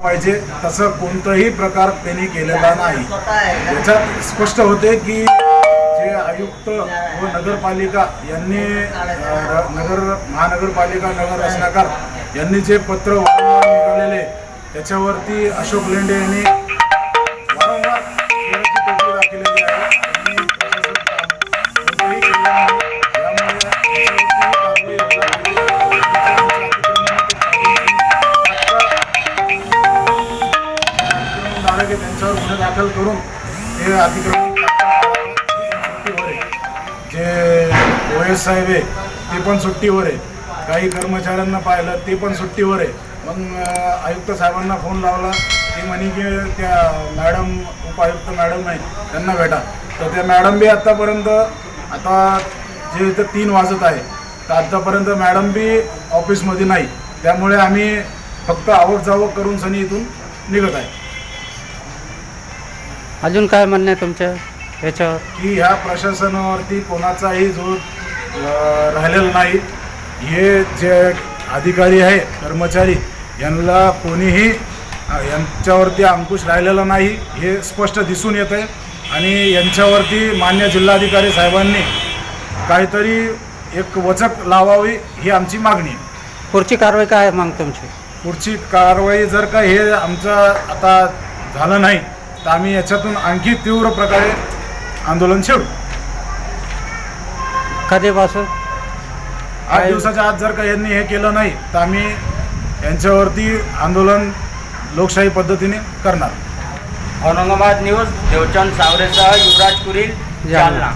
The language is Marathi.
पाहिजे तसं कोणताही प्रकार त्यांनी केलेला नाही. याच्यात स्पष्ट होते की जे आयुक्त व नगरपालिका यांनी नगर महानगरपालिका नगर रचनाकार यांनी जे पत्र वारंवार निघालेले त्याच्यावरती अशोक लेंडे यांनी त्यांच्यावर गुन्हे दाखल करून हे अतिक्रमण आहे जे ओ एस साहेब आहे ते पण सुट्टीवर आहे. काही कर्मचाऱ्यांना पाहिलं ते पण सुट्टीवर आहे. मग आयुक्त साहेबांना फोन लावला. ते म्हणे की त्या मॅडम उपायुक्त मॅडम आहे त्यांना भेटा. तर त्या मॅडम बी आत्तापर्यंत आता जे इथं तीन वाजत आहे तर आत्तापर्यंत मॅडम बी ऑफिसमध्ये नाही. त्यामुळे आम्ही फक्त आवक जावक करून सनी इथून निघत आहे. अजून काय म्हणणं आहे तुमच्या याच्यावर? की ह्या प्रशासनावरती कोणाचाही जो अ, राहिलेला नाही. हे जे अधिकारी आहे कर्मचारी यांना कोणीही अ, यांच्यावरती अंकुश राहिलेला नाही हे स्पष्ट दिसून येत आहे. आणि यांच्यावरती मान्य जिल्हाधिकारी साहेबांनी काहीतरी एक वचक लावावी ही आमची मागणी आहे. पुढची कारवाई काय आहे मग तुमची? पुढची कारवाई जर का हे आमचं आता झालं नाही तर आम्ही याच्यातून आणखी तीव्र प्रकारे आंदोलन छेडू. कधीपासून? आठ दिवसाच्या आत जर का यांनी हे केलं नाही तर आम्ही यांच्यावरती आंदोलन लोकशाही पद्धतीने करणार. औरंगाबाद न्यूज देवचंद सावरेसह युवराज कुरील. जालना.